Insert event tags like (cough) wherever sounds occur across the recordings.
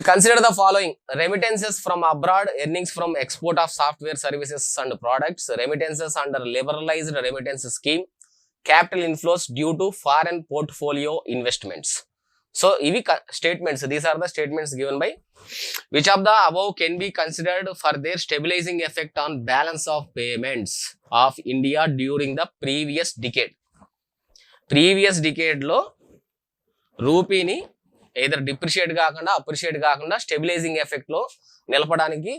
Consider the following remittances from abroad earnings from export of software services and products remittances under liberalised remittance scheme capital inflows due to foreign portfolio investments so ఇవి statements these are the statements given by which of the above can be considered for their stabilising effect on balance of payments of India during the previous decade previous డికేడ్లో రూపీని either depreciate కాకుండా appreciate కాకుండా stabilising ఎఫెక్ట్లో నిలపడానికి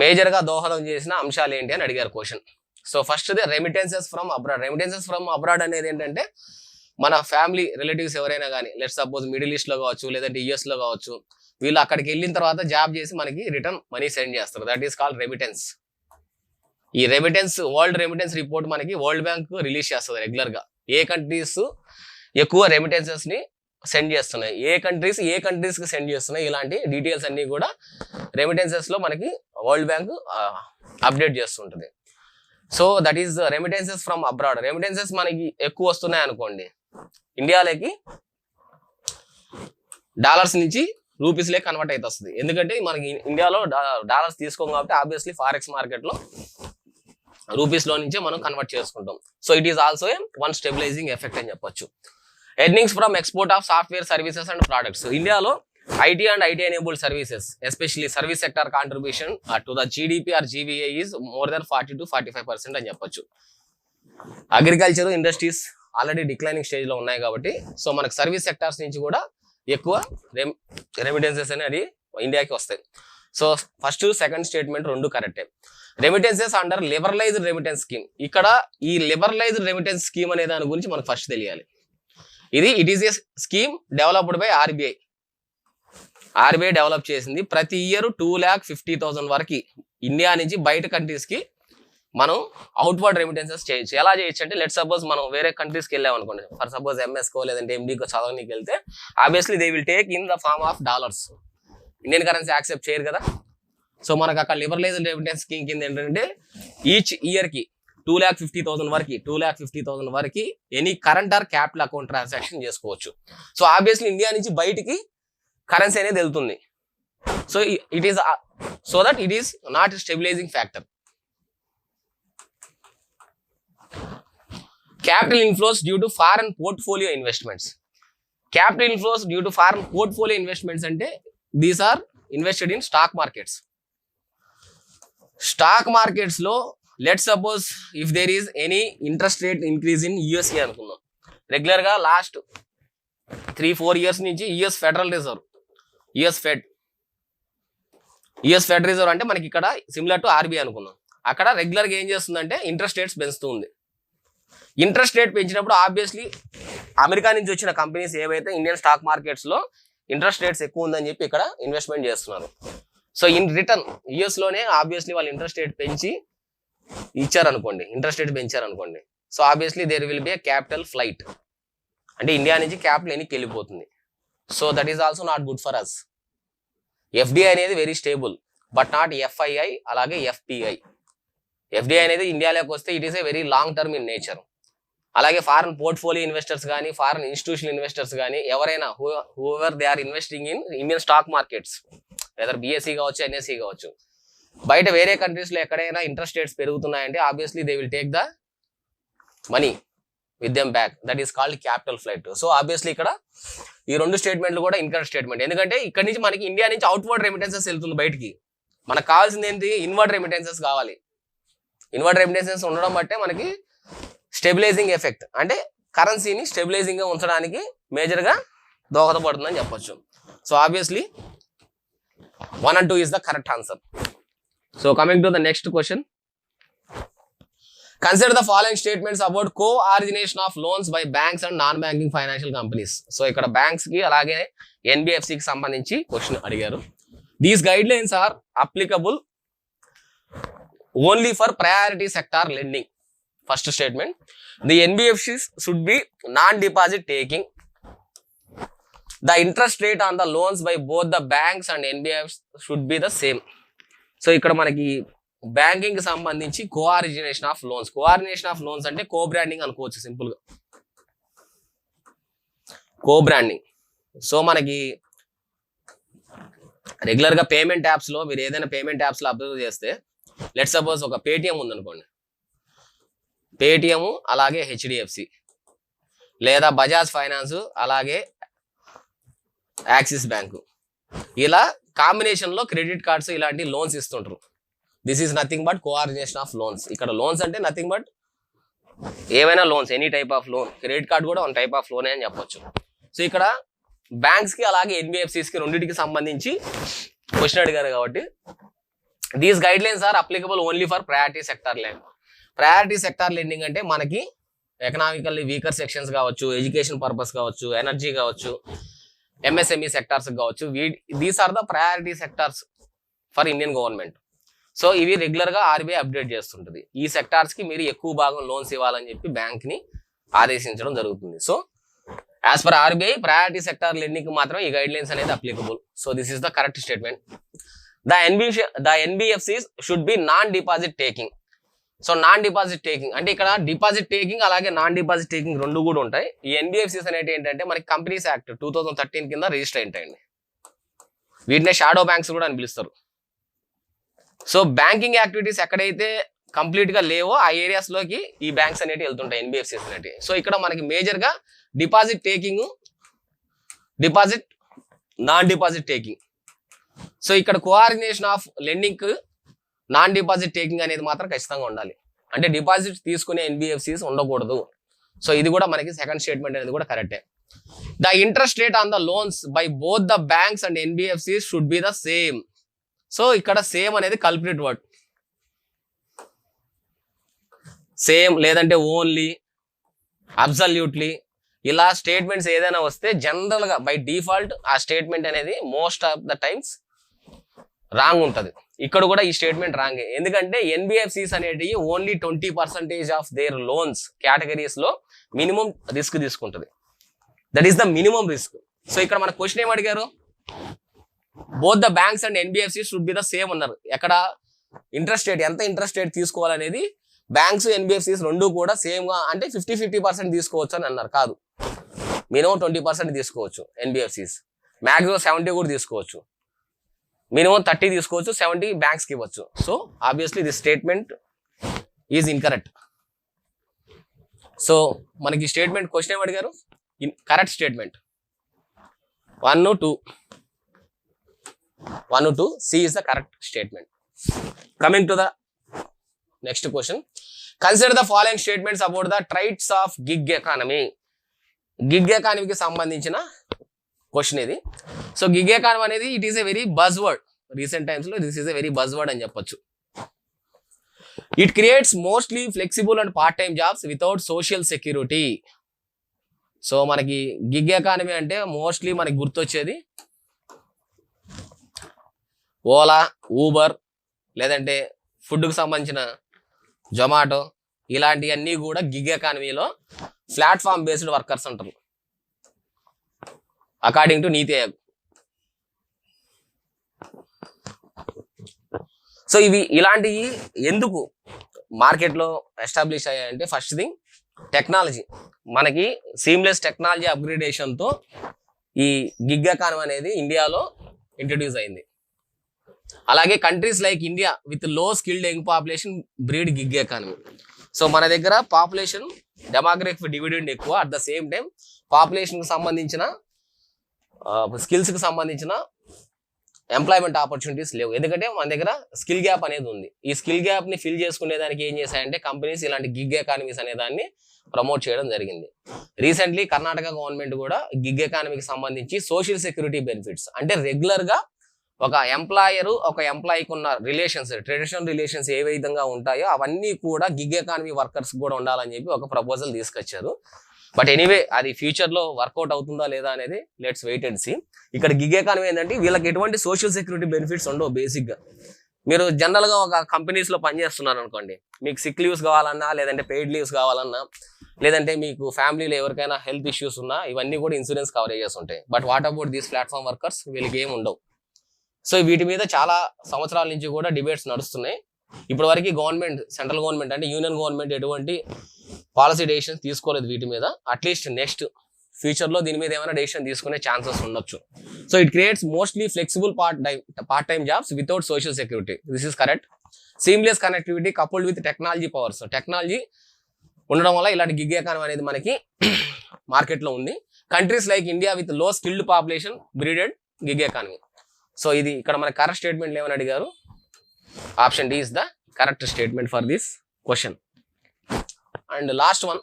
మేజర్గా దోహదం చేసిన అంశాలు ఏంటి అని అడిగారు question so first remittances from abroad remittances from abroad అనేది ఏంటంటే మన ఫ్యామిలీ రిలేటివ్స్ ఎవరైనా కానీ లెట్ సపోజ్ మిడిల్ ఈస్ట్లో కావచ్చు లేదంటే US కావచ్చు వీళ్ళు అక్కడికి వెళ్ళిన తర్వాత జాబ్ చేసి మనకి రిటర్న్ మనీ సెండ్ చేస్తారు. దట్ ఈస్ కాల్డ్ రెమిటెన్స్ ఈ రెమిటెన్స్ వరల్డ్ రెమిటెన్స్ రిపోర్ట్ మనకి వరల్డ్ బ్యాంక్ రిలీజ్ చేస్తుంది రెగ్యులర్గా. ఏ కంట్రీస్ ఎక్కువ రెమిటెన్సెస్ని సెండ్ చేస్తున్నాయి. ఏ కంట్రీస్ ఏ కంట్రీస్కి సెండ్ చేస్తున్నాయి ఇలాంటి డీటెయిల్స్ అన్ని కూడా రెమిటెన్సెస్లో మనకి వరల్డ్ బ్యాంక్ అప్డేట్ చేస్తుంటుంది. So that is remittances from abroad remittances మనకి ఎక్కువ వస్తున్నాయి అనుకోండి. ఇండియాలోకి డాలర్స్ నుంచి రూపీస్లే కన్వర్ట్ అయితే వస్తుంది. ఎందుకంటే మనకి ఇండియాలో డాలర్స్ తీసుకోం కాబట్టి ఆబ్వియస్లీ ఫారెక్స్ మార్కెట్లో రూపీస్లో నుంచే మనం కన్వర్ట్ చేసుకుంటాం. So it is also one stabilising effect అని చెప్పొచ్చు. Earnings from export of software services and products. ఇండియాలో IT and IT enabled services especially service sector contribution to the GDP or GVA is more than forty to forty five percent అని చెప్పొచ్చు. Agriculture industries already declining స్టేజ్లో ఉన్నాయి కాబట్టి so మనకు service sectors నుంచి కూడా ఎక్కువ రెమిటెన్సెస్ అనేది ఇండియాకి వస్తాయి. సో ఫస్ట్ సెకండ్ స్టేట్మెంట్ రెండు కరెక్టే remittances under liberalised remittance scheme ఇక్కడ ఈ లిబరలైజ్డ్ రెమిటెన్స్ స్కీమ్ అనే దాని గురించి మనకు ఫస్ట్ తెలియాలి. ఇది it is a scheme developed by RBI. RBI develop చేసింది ప్రతి year two lakh fifty thousand వరకు ఇండియా నుంచి బయట కంట్రీస్కి మనం అవుట్వర్డ్ రెమిటెన్సెస్ చేయొచ్చు. ఎలా చేయొచ్చు అంటే లెట్ సపోజ్ మనం వేరే కంట్రీస్కి వెళ్ళాం అనుకోండి. ఫర్ సపోజ్ ఎంఎస్కో లేదంటే ఎండికో చదవడానికి వెళ్తే obviously they will take in the form of dollars Indian currency accept చేయరు కదా. సో మనకు అక్కడ లిబరలైజ్డ్ రెమిటెన్స్ స్కీమ్ కింద ఏంటంటే ఈచ్ ఇయర్కి టూ ల్యాక్ ఫిఫ్టీ థౌసండ్ వరకు టూ ల్యాక్ ఫిఫ్టీ థౌసండ్ వరకు any current or capital account transaction చేసుకోవచ్చు. సో ఆబ్వియస్లీ ఇండియా నుంచి బయటికి కరెన్సీ అనేది వెళ్తుంది. So it is so that it is not stabilising factor capital inflows due to foreign portfolio investments capital inflows due to foreign portfolio investments అంటే these are invested in stock markets stock మార్కెట్స్లో let suppose if there is any interest rate increase in USA అనుకుందాం. రెగ్యులర్గా last three four years నుంచి US Federal Reserve US Fed US Fed Reserve అంటే మనకి ఇక్కడ similar to RBI అనుకుందాం. అక్కడ రెగ్యులర్గా ఏం చేస్తుందంటే ఇంట్రెస్ట్ రేట్స్ పెంచుతూ ఉంది. ఇంట్రెస్ట్ రేట్ పెంచినప్పుడు ఆబ్వియస్లీ అమెరికా నుంచి వచ్చిన కంపెనీస్ ఏవైతే ఇండియన్ స్టాక్ మార్కెట్స్లో ఇంట్రెస్ట్ రేట్స్ ఎక్కువ ఉందని చెప్పి ఇక్కడ ఇన్వెస్ట్మెంట్ చేస్తున్నారు. సో ఇన్ రిటర్న్ యుఎస్లోనే ఆబ్వియస్లీ వాళ్ళు ఇంట్రెస్ట్ రేట్ పెంచి ఇచ్చారనుకోండి interest rate పెంచారనుకోండి. So obviously there will be capital flight అంటే ఇండియా నుంచి క్యాపిటల్ ఎనికి వెళ్ళిపోతుంది. So that is also not good for us FDI అనేది very stable but not FII అలాగే ఎఫ్పిఐ ఎఫ్డిఐ అనేది ఇండియాలోకి వస్తే it is a very long term in nature అలాగే ఫారెన్ పోర్ట్ఫోలియో ఇన్వెస్టర్స్ కానీ ఫారెన్ ఇన్స్టిట్యూషనల్ ఇన్వెస్టర్స్ కానీ ఎవరైనా whoever they are investing in Indian stock markets whether BSE కావచ్చు NSE కావచ్చు బయట వేరే కంట్రీస్లో ఎక్కడైనా interest rates పెరుగుతున్నాయంటే obviously they will take the money with them back that is called capital flight so obviously ఇక్కడ ఈ రెండు స్టేట్మెంట్లు కూడా ఇన్కమ్ స్టేట్మెంట్ ఎందుకంటే ఇక్కడ నుంచి మనకి ఇండియా నుంచి అవుట్వర్డ్ రెమిటెన్సెస్ వెళ్తుంది బయటికి. మనకు కావాల్సింది ఏంటి? ఇన్వర్డ్ రెమిటెన్సెస్ కావాలి. ఇన్వర్డ్ రెమిటెన్సెస్ ఉండడం బట్టే మనకి స్టెబిలైజింగ్ ఎఫెక్ట్ అంటే కరెన్సీని స్టెబిలైజింగ్గా ఉంచడానికి మేజర్గా దోహదపడుతుందని చెప్పొచ్చు. So obviously one and two is the correct answer so coming to the next question consider the following statements about co origination of loans by banks and non banking financial companies so ఇక్కడ బ్యాంక్స్కి అలాగే NBFC కి సంబంధించి question అడిగారు. These guidelines are applicable only for priority sector lending first statement the NBFCs should be non deposit taking the interest rate on the loans by both the banks and NBF should be the same so ఇక్కడ మనకి బ్యాంకింగ్కి సంబంధించి co origination of loans coordination of loans అంటే co branding అనుకోవచ్చు సింపుల్గా. కో branding so మనకి రెగ్యులర్గా payment యాప్స్లో మీరు ఏదైనా పేమెంట్ యాప్స్లో అబ్జర్వ్ చేస్తే లెట్ సపోజ్ ఒక పేటిఎం ఉందనుకోండి. పేటిఎం అలాగే హెచ్డిఎఫ్సి లేదా బజాజ్ ఫైనాన్స్ అలాగే యాక్సిస్ బ్యాంకు ఇలా కాంబినేషన్లో క్రెడిట్ కార్డ్స్ ఇలాంటి లోన్స్ ఇస్తుంటారు. This is nothing but coordination of loans ఇక్కడ లోన్స్ అంటే నథింగ్ బట్ ఏవైనా loans any type of loan credit card కూడా వన్ టైప్ ఆఫ్లోనే అని చెప్పొచ్చు. సో ఇక్కడ బ్యాంక్స్కి అలాగే ఎన్బిఎఫ్సిస్కి రెండింటికి సంబంధించి క్వశ్చన్ అడిగారు కాబట్టి these guidelines are applicable only for priority sector lend priority sector lending అంటే మనకి ఎకనామికల్లీ వీకర్ సెక్షన్స్ కావచ్చు ఎడ్యుకేషన్ పర్పస్ కావచ్చు ఎనర్జీ కావచ్చు ఎంఎస్ఎంఈ సెక్టార్స్ కావచ్చు. We these are the priority sectors for Indian government so ఇవి రెగ్యులర్గా ఆర్బీఐ అప్డేట్ చేస్తుంటది. ఈ సెక్టార్స్కి మీరు ఎక్కువ భాగం లోన్స్ ఇవ్వాలని చెప్పి బ్యాంక్ని ఆదేశించడం జరుగుతుంది. So as per RBI priority sector lending మాత్రం ఈ గైడ్ లైన్స్ అనేది applicable so this is the correct statement the NB the NBFCs should be non deposit taking so non deposit taking అంటే ఇక్కడ డిపాజిట్ టేకింగ్ అలాగే non deposit taking రెండు కూడా ఉంటాయి. ఈ ఎన్బిఎఫ్సిస్ అనేవి ఏంటంటే మనకి companies act two thousand thirteen కింద రిజిస్టర్ అయింటాయండి. వీటినే షాడో బ్యాంక్స్ కూడా అని పిలుస్తారు. సో బ్యాంకింగ్ యాక్టివిటీస్ ఎక్కడైతే కంప్లీట్గా లేవో ఆ ఏరియాస్లోకి ఈ బ్యాంక్స్ అనేవి వెళ్తుంటాయి ఎన్బిఎఫ్సిస్ అనేవి సో ఇక్కడ మనకి మేజర్గా deposit taking deposit non deposit taking. So ఇక్కడ coordination of lending non deposit taking అనేది మాత్రం ఖచ్చితంగా ఉండాలి. అంటే డిపాజిట్ తీసుకునే ఎన్బిఎఫ్సిస్ ఉండకూడదు. సో ఇది కూడా మనకి సెకండ్ స్టేట్మెంట్ అనేది కూడా కరెక్టే. The interest rate on the loans by both the banks and NBFCs should be the same. So ఇక్కడ సేమ్ అనేది కల్పరేట్ వర్డ్. సేమ్ లేదంటే ఓన్లీ అబ్సల్యూట్లీ. ఇలా స్టేట్మెంట్స్ ఏదైనా వస్తే జనరల్గా బై డిఫాల్ట్ ఆ స్టేట్మెంట్ అనేది most of the times wrong ఉంటుంది. ఇక్కడ కూడా ఈ స్టేట్మెంట్ రాంగ్. ఎందుకంటే ఎన్బిఎఫ్సిస్ అనేటివి only twenty percentage of their loans కేటగిరీస్లో minimum risk తీసుకుంటుంది. That is the minimum risk so ఇక్కడ మన క్వశ్చన్ ఏం అడిగారు? Both the banks and NBFC should be the same అన్నారు. ఎక్కడ? ఇంట్రెస్ట్ రేట్ ఎంత ఇంట్రెస్ట్ రేట్ తీసుకోవాలనేది బ్యాంక్స్ ఎన్బిఎఫ్సిస్ రెండు కూడా సేమ్గా అంటే ఫిఫ్టీ ఫిఫ్టీ పర్సెంట్ తీసుకోవచ్చు అని అన్నారు. కాదు. మినిమం ట్వంటీ పర్సెంట్ తీసుకోవచ్చు ఎన్బిఎఫ్సిస్ మ్యాక్సిమం సెవెంటీ కూడా తీసుకోవచ్చు. మినిమం థర్టీ తీసుకోవచ్చు సెవెంటీ బ్యాంక్స్కి ఇవ్వచ్చు. So obviously the statement is incorrect so మనకి స్టేట్మెంట్ క్వశ్చన్ ఏమి అడిగారు? Correct statement one two one two C is the correct statement coming to the next question consider the following statements about the traits of gig economy gig ఎకానమీకి సంబంధించిన question ఇది. So gig economy అనేది it is a very buzz word recent టైమ్స్లో this is a very buzz word అని చెప్పొచ్చు. It creates mostly flexible and part time jobs without social security so మనకి gig economy అంటే mostly మనకి గుర్తొచ్చేది Ola Uber లేదంటే ఫుడ్కు సంబంధించిన జొమాటో ఇలాంటివన్నీ కూడా గిగ్ ఎకానమీలో ప్లాట్ఫామ్ బేస్డ్ వర్కర్స్ అంటారు. According to Niti Aayog so ఇవి ఇలాంటివి ఎందుకు మార్కెట్లో ఎస్టాబ్లిష్ అయ్యాయంటే ఫస్ట్ థింగ్ టెక్నాలజీ మనకి సీమ్లెస్ టెక్నాలజీ అప్గ్రేడేషన్తో ఈ గిగ్ ఎకానమీ అనేది ఇండియాలో ఇంట్రడ్యూస్ అయింది. అలాగే countries like India విత్లో skilled young population breed gig economy so మన దగ్గర పాపులేషన్ డెమోగ్రఫీ డివిడెండ్ ఎక్కువ. అట్ ద సేమ్ టైం పాపులేషన్కి సంబంధించిన స్కిల్స్కి సంబంధించిన ఎంప్లాయ్మెంట్ ఆపర్చునిటీస్ లేవు. ఎందుకంటే మన దగ్గర స్కిల్ గ్యాప్ అనేది ఉంది. ఈ స్కిల్ గ్యాప్ని ఫిల్ చేసుకునేదానికి ఏం చేశాయంటే కంపెనీస్ ఇలాంటి గిగ్ ఎకానమీస్ అనే దాన్ని ప్రమోట్ చేయడం జరిగింది. రీసెంట్లీ కర్ణాటక గవర్నమెంట్ కూడా గిగ్ ఎకానమీకి సంబంధించి సోషల్ సెక్యూరిటీ బెనిఫిట్స్ అంటే రెగ్యులర్గా ఒక ఎంప్లాయర్ ఒక ఎంప్లాయీకి ఉన్న రిలేషన్స్ ట్రెడిషనల్ రిలేషన్స్ ఏ విధంగా ఉంటాయో అవన్నీ కూడా గిగ్ ఎకానమీ వర్కర్స్ కూడా ఉండాలని చెప్పి ఒక ప్రపోజల్ తీసుకొచ్చారు. బట్ ఎనీవే అది ఫ్యూచర్లో వర్కౌట్ అవుతుందా లేదా అనేది లెట్స్ వెయిట్ అండ్ సీ ఇక్కడ గిగ్ ఎకానమీ ఏంటంటే వీళ్ళకి ఎటువంటి సోషల్ సెక్యూరిటీ బెనిఫిట్స్ ఉండవు బేసిక్గా మీరు జనరల్గా ఒక కంపెనీస్లో పనిచేస్తున్నారు అనుకోండి మీకు సిక్ లీవ్స్ కావాలన్నా లేదంటే పెయిడ్ లీవ్స్ కావాలన్నా లేదంటే మీకు ఫ్యామిలీలో ఎవరికైనా హెల్త్ ఇష్యూస్ ఉన్నా ఇవన్నీ కూడా ఇన్సూరెన్స్ కవరేజెస్ ఉంటాయి but what about these platform workers వీళ్ళకి ఏమి ఉండవు. సో వీటి మీద చాలా సంవత్సరాల నుంచి కూడా డిబేట్స్ నడుస్తున్నాయి. ఇప్పటి వరకు గవర్నమెంట్ సెంట్రల్ గవర్నమెంట్ అంటే యూనియన్ గవర్నమెంట్ ఎటువంటి పాలసీ డెసిషన్స్ తీసుకోలేదు వీటి మీద. అట్లీస్ట్ నెక్స్ట్ ఫ్యూచర్లో దీని మీద ఏమైనా డెసిషన్ తీసుకునే ఛాన్సెస్ ఉండొచ్చు. So it creates mostly flexible part time part time jobs without social security. This is correct. Seamless connectivity coupled with technology powers. Technology ఉండడం వల్ల ఇలాంటి గిగ్ ఎకానమీ అనేది మనకి (clears throat) మార్కెట్లో ఉంది. Countries like India విత్లో skilled population breeded gig economy. So ఇది ఇక్కడ మన కరెక్ట్ స్టేట్మెంట్ ఏమని అడిగారు. Option D is the correct statement for this question. And last one.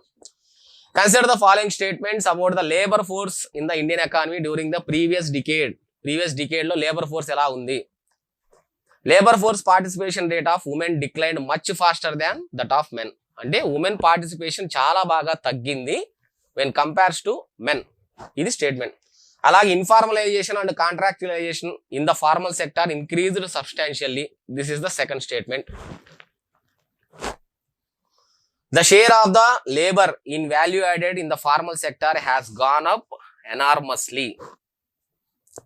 Consider the following statements about the labour force in the Indian economy during the previous decade previous డికేడ్లో labour force ఎలా ఉంది? Labour force participation rate of women decline much faster than that of men అంటే women participation చాలా బాగా తగ్గింది when compares to men ఇది statement అలాగే informalisation and contractualisation in the formal sector increased substantially this is the second statement The share of the labor in value added in the formal sector has gone up enormously.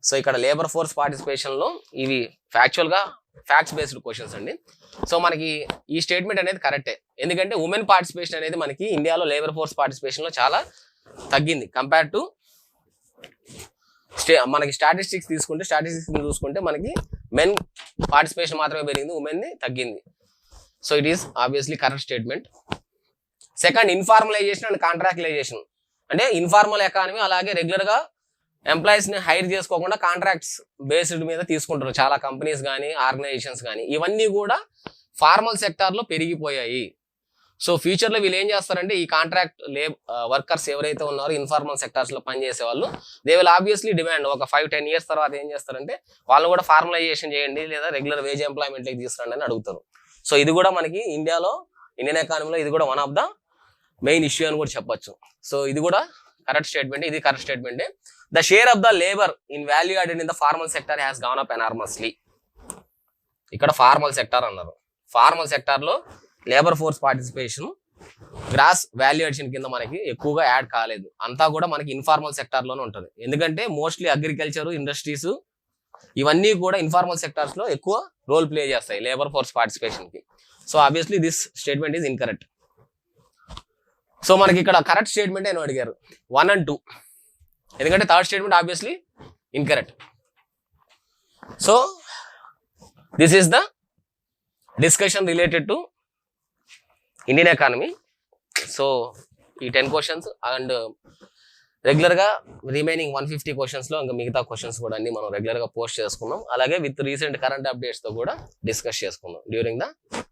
So ఇక్కడ labour force పార్టిసిపేషన్లో ఇవి ఫ్యాక్చువల్గా facts based questions అండి. So మనకి ఈ statement అనేది కరెక్టే ఎందుకంటే ఉమెన్ పార్టిసిపేషన్ అనేది మనకి ఇండియాలో లేబర్ ఫోర్స్ పార్టిసిపేషన్లో చాలా తగ్గింది. కంపేర్ టు స్టే మనకి స్టాటిస్టిక్స్ తీసుకుంటే స్టాటిస్టిక్స్ చూసుకుంటే మనకి మెన్ పార్టిసిపేషన్ మాత్రమే పెరిగింది ఉమెన్ని తగ్గింది. So it is obviously correct statement second informalisation and contractualisation. అంటే ఇన్ఫార్మల్ ఎకానమీ అలాగే రెగ్యులర్గా ని హైర్ చేసుకోకుండా కాంట్రాక్ట్స్ బేస్డ్ మీద తీసుకుంటారు చాలా కంపెనీస్ కానీ ఆర్గనైజేషన్స్ కానీ ఇవన్నీ కూడా ఫార్మల్ సెక్టార్లో పెరిగిపోయాయి. సో ఫ్యూచర్లో వీళ్ళు ఏం చేస్తారంటే ఈ కాంట్రాక్ట్ లేబ్ వర్కర్స్ ఎవరైతే ఉన్నారో ఇన్ఫార్మల్ సెక్టార్స్లో పనిచేసే వాళ్ళు దే విల్ ఆబ్వియస్లీ డిమాండ్ ఒక ఫైవ్ టెన్ ఇయర్స్ తర్వాత ఏం చేస్తారంటే వాళ్ళు కూడా ఫార్మలైజేషన్ చేయండి లేదా రెగ్యులర్ వేజ్ ఎంప్లాయ్మెంట్కి తీసుకురండి అని అడుగుతారు. సో ఇది కూడా మనకి ఇండియాలో ఇండియన్ ఎకానమీలో ఇది కూడా one of the main issue అని కూడా చెప్పొచ్చు. సో ఇది కూడా కరెక్ట్ స్టేట్మెంట్ ఇది correct statement the share of the labour in value added in the formal sector has gone up enormously ఇక్కడ ఫార్మల్ సెక్టార్ అన్నారు. ఫార్మల్ సెక్టార్లో labour force participation gross valuation కింద మనకి ఎక్కువగా యాడ్ కాలేదు. అంతా కూడా మనకి ఇన్ఫార్మల్ సెక్టార్లోనే ఉంటుంది. ఎందుకంటే మోస్ట్లీ అగ్రికల్చర్ ఇండస్ట్రీస్ ఇవన్నీ కూడా ఇన్ఫార్మల్ సెక్టార్స్లో ఎక్కువ రోల్ ప్లే చేస్తాయి labour force పార్టిసిపేషన్కి. So obviously this statement is incorrect so మనకి ఇక్కడ కరెక్ట్ స్టేట్మెంట్ అని అడిగారు. వన్ అండ్ టూ ఎందుకంటే third statement obviously incorrect so this is the discussion related to Indian economy so ఈ ten questions and రెగ్యులర్గా remaining one fifty క్వశ్చన్స్లో ఇంకా మిగతా క్వశ్చన్స్ కూడా అన్ని మనం రెగ్యులర్గా పోస్ట్ చేసుకున్నాం. అలాగే విత్ రీసెంట్ కరెంట్ అప్డేట్స్తో కూడా డిస్కస్ చేసుకున్నాం during the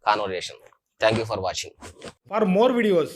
conversation thank you for watching for more videos